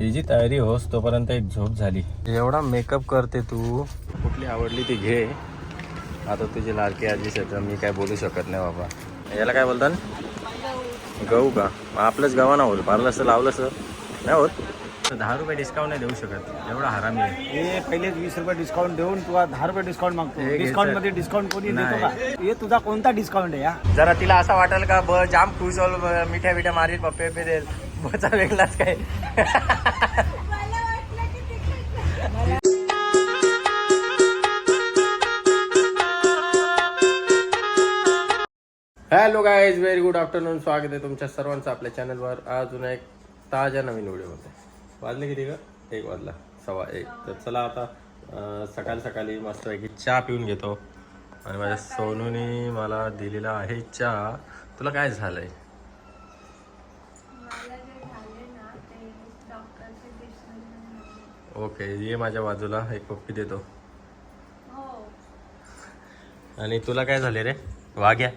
हिची तयारी होस तोपर्यंत एक झोप झाली. एवढा मेकअप करते तू. कुठली आवडली ती घे. आता तुझी लाडकी आजी तर मी काय बोलू शकत नाही बाबा. याला काय बोलतात गहू का? आपलंच गव्हा ना होईल पार्लर असं लावलं सर नाही होत? दहा रुपये डिस्काउंट नाही देऊ शकत. एवढा हरामी आहे. हे पहिलेच वीस रुपये डिस्काउंट देऊन तुला दहा रुपये डिस्काउंट मागतो. डिस्काउंट. मध्ये डिस्काउंट कोणी देतो नाही. का? हे तुझा कोणता डिस्काउंट आहे या? जरा तिला असं वाटेल का ब जाम खुश होल मिठ्या मिठ्या मारील पप्पे पे देईल बचा वेगळाच काय? Hello guys very good afternoon स्वागत आहे तुमच्या सर्वांचं आपल्या चॅनलवर अजून एक ताज्या नवीन व्हिडिओमध्ये. वाजले किती का एक वाजला. सव्वा एक. तर चला आता सकाळी सकाळ सकाळी मस्तपैकी चहा पिऊन घेतो. आणि माझ्या सोनूने मला दिलेला आहे चहा. तुला काय झालं आहे जे झाले ना ते डॉक्टरचे डिस्कशन ओके ये माझ्या बाजूला एक पप्पी देतो. हो. आणि तुला काय झाले रे? वाघ्या.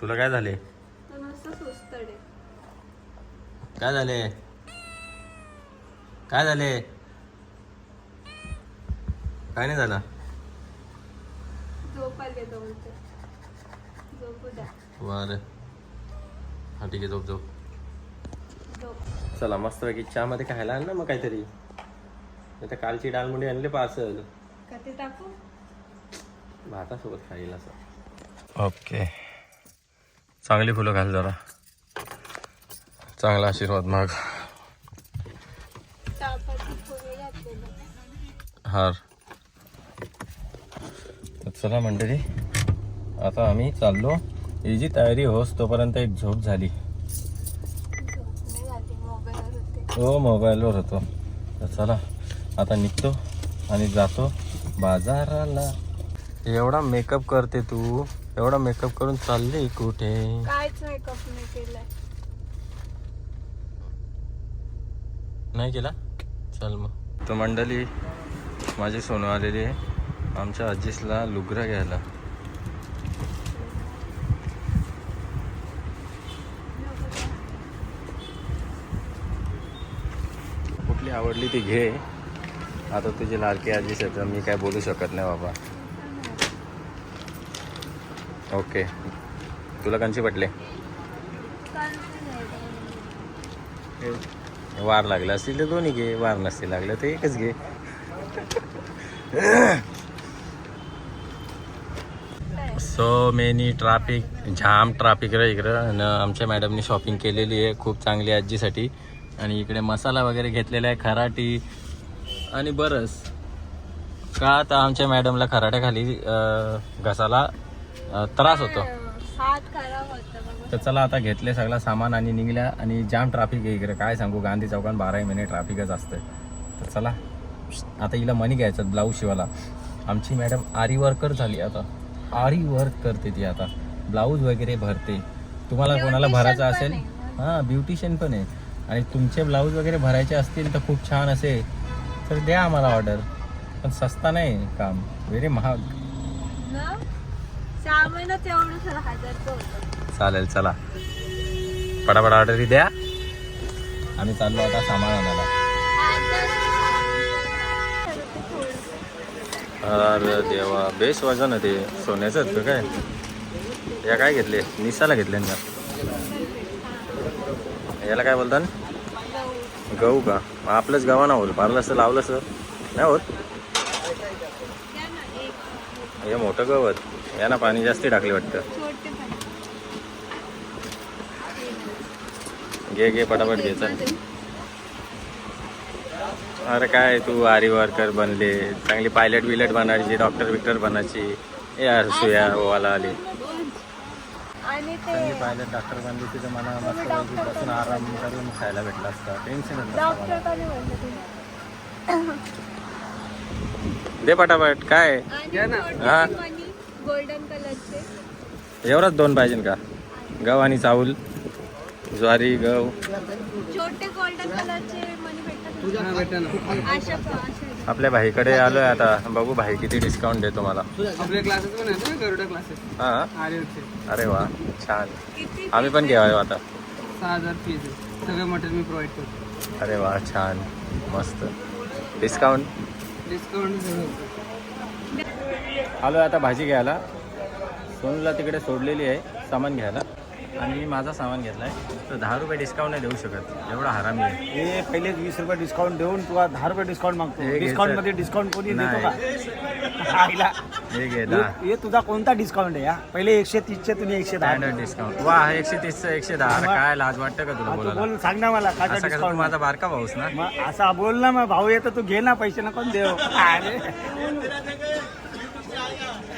तुला काय झाले? काय झाले? काय झाले? काय नाही झालं? बरं हा ठीक आहे झोप झोप. झोप चला मस्तपैकी चहामध्ये खायला आण ना मग काहीतरी? तर कालची डालमुंडी आणली पार्सल. का ते टाकू? भातासोबत खाईल असं. ओके. चांगली फुलं घाल जरा. चांगला आशीर्वाद माग. हार. तर चला मंडळी आता आम्ही चाललो. ही जी तयारी होस तोपर्यंत एक झोप झाली झोप नाही झाली मोबाईलवर होते हो मोबाईलवर होतो. तर चला आता निघतो आणि जातो बाजाराला. एवढा मेकअप करते तू. एवढा मेकअप करून चालली कुठे? काहीच मेकअप नाही केलाय. नाही केला? चल मग. तो मंडळी माझी सोनू आलेली आहे. आमच्या आजीसला लुगरा घ्यायला कुठली आवडली ती घे. आता तुझी लाडकी आजी तर मी काय बोलू शकत नाही बाबा. ओके. तुला कंची पटले? वार लागला असतील तर दोन्ही घे. वार नसतील लागलं तर एकच घे. So many traffic jam traffic रे इकडं. आणि आमच्या मॅडमनी शॉपिंग केलेली आहे. खूप चांगली आजीसाठी. आणि इकडे मसाला वगैरे घेतलेला आहे खराटी. आणि बरंच. का आता आमच्या मॅडमला खराट्याखाली घसाला त्रास होतो. तर चला आता घेतले सगळं सामान आणि निघल्या आणि जाम ट्राफिक आहे इकडे. काय सांगू गांधी चौकात बाराही महिने ट्राफिकच असतं तर चला. आता हिला मनी घ्यायचं ब्लाऊज शिवायला. आमची मॅडम आरी वर्कर झाली आता. आरी वर्क करते ती आता. ब्लाऊज वगैरे भरते. तुम्हाला कोणाला भरायचं असेल. हां ब्युटिशियन पण आहे. आणि तुमचे ब्लाऊज वगैरे भरायचे असतील तर खूप छान असेल तर द्या आम्हाला ऑर्डर. पण सस्ता नाही काम. व्हेरी महाग. चालेल चला. पटापट ऑर्डर द्या. आम्ही चाललो आता सामान आणायला. अरे देवा बेस वजन आहे ते. सोन्याचं काय? या काय घेतले? निसाला घेतले ना? याला काय बोलतात? गहू का? मग आपलंच गव्हा ना होत. पारलं असं लावलं सर नाही होत? हे मोठं गवत या ना पाणी जास्ती टाकले वाटतं. घे घे पटापट घे चल. अरे काय तू आरी वर्कर बनले. चांगली पायलट बिलट बनायची डॉक्टर बिक्टर बनायची या सुया वाला आली. आणि ते चांगली पायलट डॉक्टर बनली तिथं मला मस्त बसून आराम करून खायला भेटला असता. टेन्शनच नसतं डॉक्टर मला. कोणी म्हणलं तुम्ही. दे पटापट काय? हा? गोल्डन कलरचे एवढंच दोन पाहिजे का? गव आणि चावल. ज्वारी गव. छोटे गोल्डन कलरचे मनी भेटतात. अशा अशा आपल्या भाईकडे आलोय आता. बघू भाई किती डिस्काउंट देतो मला. आपले क्लासेस पण आहेत ना गरुडा क्लासेस हा? आर्यनचे अरे वा छान. आम्ही पण घेऊ आता. सहा हजार फीज आहे सगळं मटेरियल मी प्रोव्हाइड करतो. अरे वा छान. मस्त. डिस्काउंट डिस्काउंट आलो आता भाजी घ्यायला. सोनूला तिकडे सोडलेली आहे सामान घ्यायला. आणि मी माझा सामान घेतला आहे तर दहा रुपये डिस्काउंट नाही देऊ शकत. एवढा हरामी आहे. हे पहिलेच वीस रुपये डिस्काउंट देऊन तुला दहा रुपये डिस्काउंट मागतो. हे घे, डिस्काउंट. मध्ये डिस्काउंट कोणी देतो नाही. का आईला. हे घे दहा. हे तुझा कोणता डिस्काउंट आहे हा? पहिले एकशे तीसचे तुम्ही एकशे दहा. स्टँडर्ड डिस्काउंट वा एकशे तीसचं एकशे दहा. अरे काय लाज वाटतं का तुला हा, तू बोलायला? बोल सांग ना मला काय असं कसं तू डिस्काउंट माझा बारका भाऊस ना? मग असा बोल ना मग भाऊ येतो तू घे ना पैसे नको देव. अरे.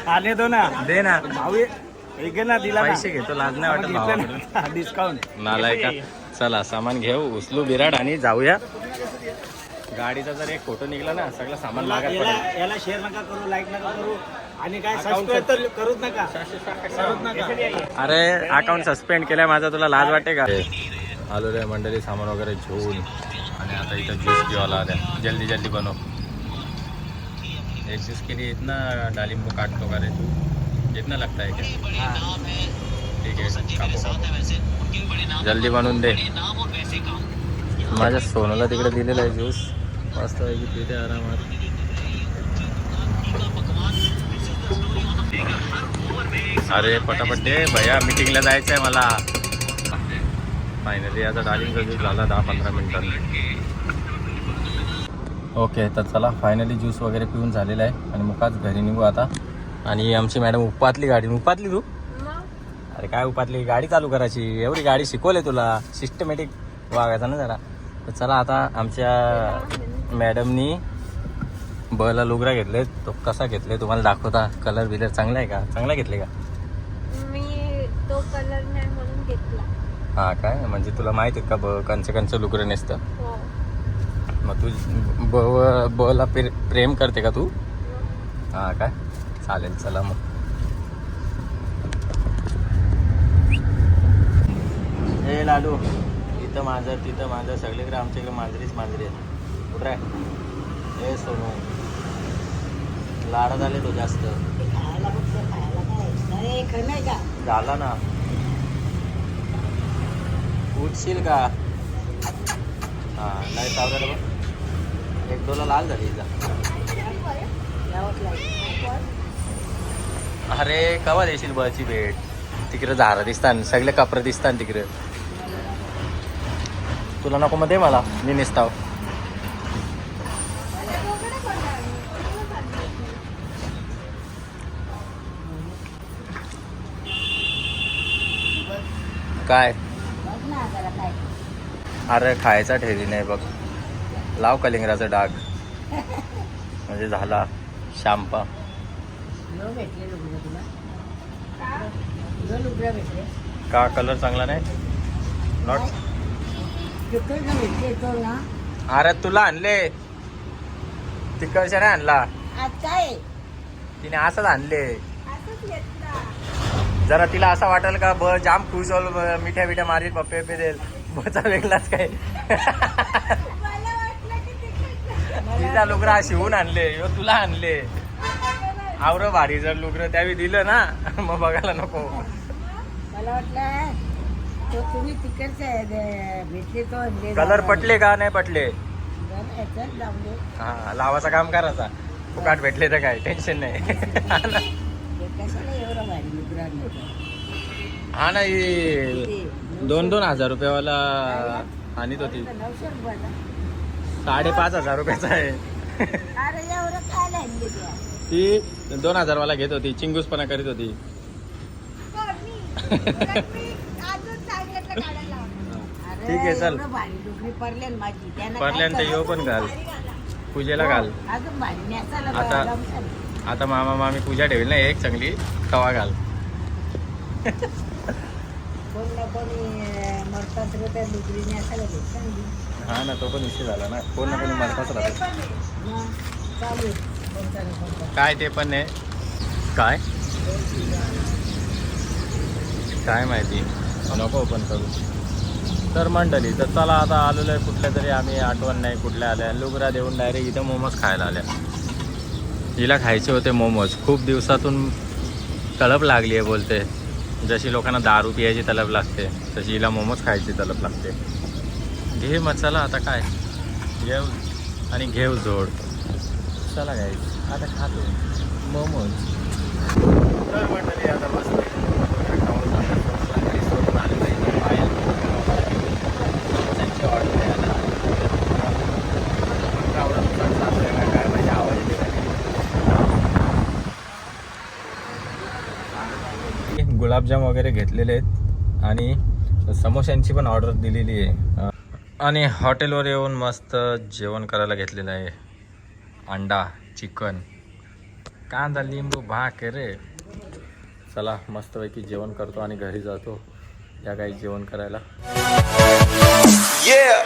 आले दो ना. दे ना. भाऊ ये. ना दिला ना. पैसे घेतो लाज नाही वाटत भावाकडे डिस्काउंट नालाय का चला सामान घेऊ उचलू बिराड आणि जाऊया. गाडीचा जर एक फोटो निघला ना सगळं सामान लागत याला पडेल. याला शेअर नका करू लाईक नका करू. आणि काय सबस्क्राईब तर करूच नका. करूच नका. अरे अकाउंट सस्पेंड केलाय माझा तुला लाज वाटते का? आलो रे मंडळी सामान वगैरे घेऊन. आणि आता इथं ज्यूस घेवायला आल्या. जल्दी जल्दी बनव. एक ज्यूस के लिए इतना डालिंब को काटतो का रे तू? इतना लगता है क्या? ठीक आहे जल्दी बनवून दे। माझ्या सोनूला तिकडे दिलेला आहे ज्यूस मस्त पैकी पिते आरामात अरे पटापट दे। भैया मीटिंगला जायचं आहे मला। फायनली आता डालिंग ज्यूस झाला दहा पंधरा मिनिटांनी. ओके तर चला फायनली ज्यूस वगैरे पिऊन झालेला आहे. आणि मुखाच घरी निघू आता. आणि आमची मॅडम उपातली गाडी. उपातली तू? अरे काय उपातली? गाडी चालू करायची. एवढी गाडी शिकवले तुला. सिस्टमॅटिक वागायचा ना जरा. तर चला आता आमच्या मॅडमनी बला लुगरा घेतले. तो कसा घेतले? तुम्हाला दाखवता. कलर बिलर चांगला आहे का? चांगला घेतले का? मी तो कलर नाही म्हणून घेतला. हा काय म्हणजे तुला माहिती आहे का ब कंच कंच लुगरं नसतं? हो. मग तू ब बला प्रे प्रेम करते का तू? हा. काय चालेल चला मग. हे लाडू इथं माझं तिथं माझं सगळीकडे आमच्याकडे मांजरीच मांजरी आहे कुठं आहे? हे सोनू. लाडा झाले तो जास्त. झाला ना. उठशील का? हा नाही सावरायला बघ. एक दोला लाल झाली इथं. अरे कवा देशील बळची भेट? तिकडे झाडं दिसतात सगळे कपडे दिसतात तिकडे. तुला नको मध्ये मला मी निसताव. काय? अरे खायचा ठेवी नाही बघ. लाव कलिंगराचं डाग. म्हणजे झाला शांपा का? कलर चांगला नाही? नॉट अरे तुला आणले. तिकडच्या नाही आणला. तिने असंच आणले. असंच घेतला. जरा तिला असं वाटेल का ब जाम खुश होल मिठ्या मिठ्या मारील पप्पे पे देईल. बचा वेगळाच काय मला वाटलं की तिकडनं. तिचा लुगरा शिवून आणले. ह्यो तुला आणले. आवर भारी जर लुगरं त्यावेळी दिलं ना मग बघायला नको. मला वाटलं तो तुम्ही तिकडचे आहे, ते भेटले तो आणले कलर पटले का नाही पटले? बरं, याच्यात लावले हा लावाचा काम करायचा फुकाट भेटले तर काय टेन्शन नाही. हा ना. ते कशाला एवढं भारी लुगडं आणलं? होतं? हा ना ही ते दोन दोन हजार रुपयावाला आणत होती. नऊशे रुपयाला. साडेपाच हजार रुपयाचा आहे. अरे एवढं काय आणले त्या ती दोन हजारवाला घेत होती चिंगूसपणा करीत होती ठीक आहे, चल. पडल्यानंतर येऊ? पण घाल. पूजेला घाल नेसायला आता-. आता मामा मामी पूजा ठेवेल ना एक चांगली तवा घाल. हा ना तो पण विषय झाला ना कोण ना कोणी मरताच राहतो काय ते पण आहे. काय? काय माहिती? नको ओपन करू. तर मंडळी तर चला आता आलेलो आहे कुठल्या तरी आम्ही आठवण नाही कुठल्या आल्या. लुगरा देऊन डायरेक्ट इथं मोमोज खायला आल्या. हिला खायचे होते मोमोज. खूप दिवसातून तळप लागली आहे बोलते. जशी लोकांना दारू पियाची तलब लागते तशी हिला मोमोज खायची तलब लागते. घे मसाला आता काय. घेऊ. आणि घेऊ जोड. चला गाईज आता खातो. मोमोज. तर मंडळी आता मस्त गुलाबजाम वगैरे घेतलेले आहेत. आणि समोश्यांची पण ऑर्डर दिलेली आहे. आणि हॉटेलवर येऊन मस्त जेवण करायला घेतलेलं आहे. अंडा चिकन कांदा लिंबू भाकरे चला मस्तपैकी जेवण करतो आणि घरी जातो. या काही जेवण करायला. Yeah.